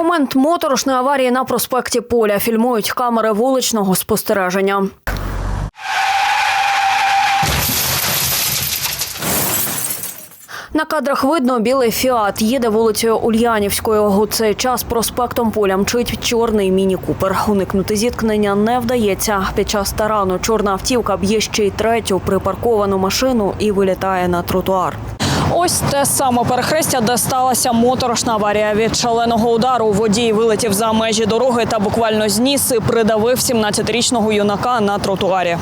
Момент моторошної аварії на проспекті Поля фільмують камери вуличного спостереження. На кадрах видно, білий фіат їде вулицею Ульянівською. У цей час проспектом Поля мчить чорний міні-купер. Уникнути зіткнення не вдається. Під час тарану чорна автівка б'є ще й третю припарковану машину і вилітає на тротуар. Ось те саме перехрестя, де сталася моторошна аварія. Від шаленого удару водій вилетів за межі дороги та буквально зніс і придавив 17-річного юнака на тротуарі.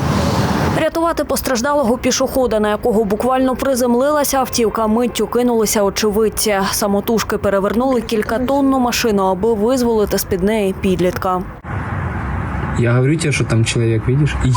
Рятувати постраждалого пішохода, на якого буквально приземлилася автівка, миттю кинулися очевидці. Самотужки перевернули кількатонну машину, аби визволити з під неї підлітка. Я говорю тебе, что там человек, видишь? И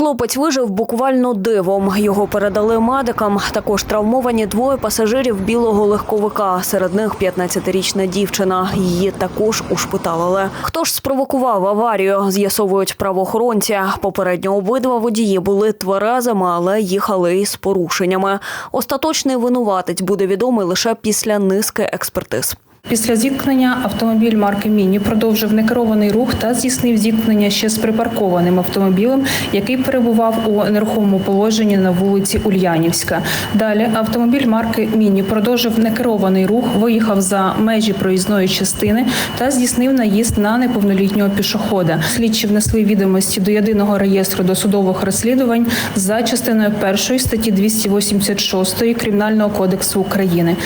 Хлопець вижив буквально дивом. Його передали медикам. Також травмовані двоє пасажирів білого легковика. Серед них 15-річна дівчина. Її також ушпиталили. Хто ж спровокував аварію? З'ясовують правоохоронці. Попередньо обидва водії були тверезими, але їхали із порушеннями. Остаточний винуватець буде відомий лише після низки експертиз. Після зіткнення автомобіль марки Міні продовжив некерований рух та здійснив зіткнення ще з припаркованим автомобілем, який перебував у нерухомому положенні на вулиці Ульянівська. Далі автомобіль марки Міні продовжив некерований рух, виїхав за межі проїзної частини та здійснив наїзд на неповнолітнього пішохода. Слідчі внесли відомості до єдиного реєстру досудових розслідувань за частиною першої статті 286 Кримінального кодексу України.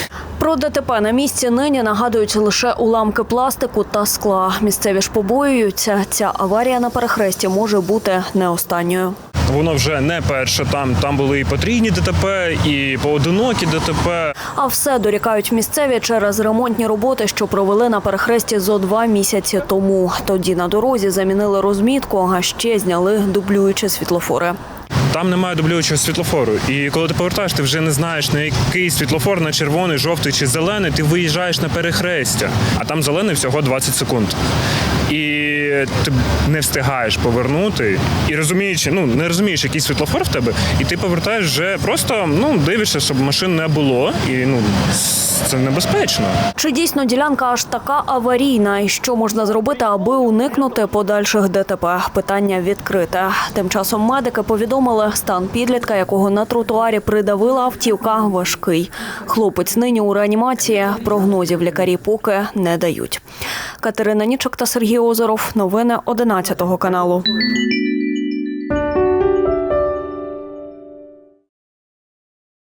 Про ДТП на місці нині нагадують лише уламки пластику та скла. Місцеві ж побоюються, ця аварія на перехресті може бути не останньою. Воно вже не перше. Там там були і потрійні ДТП, і поодинокі ДТП. А все дорікають місцеві через ремонтні роботи, що провели на перехресті зо два місяці тому. Тоді на дорозі замінили розмітку, а ще зняли дублюючі світлофори. Там немає дублюючого світлофору. І коли ти повертаєш, ти вже не знаєш на який світлофор, на червоний, жовтий чи зелений. Ти виїжджаєш на перехрестя, а там зелений всього 20 секунд. І ти не встигаєш повернути. І розуміючи, ну не розумієш, який світлофор в тебе, і ти повертаєш вже просто ну дивишся, щоб машин не було, і ну це небезпечно. Чи дійсно ділянка аж така аварійна? І що можна зробити, аби уникнути подальших ДТП? Питання відкрите. Тим часом медики повідомили, стан підлітка, якого на тротуарі придавила автівка, важкий. Хлопець нині у реанімації. Прогнозів лікарі поки не дають. Катерина Нічок та Сергій Озоров. Новини 11 каналу.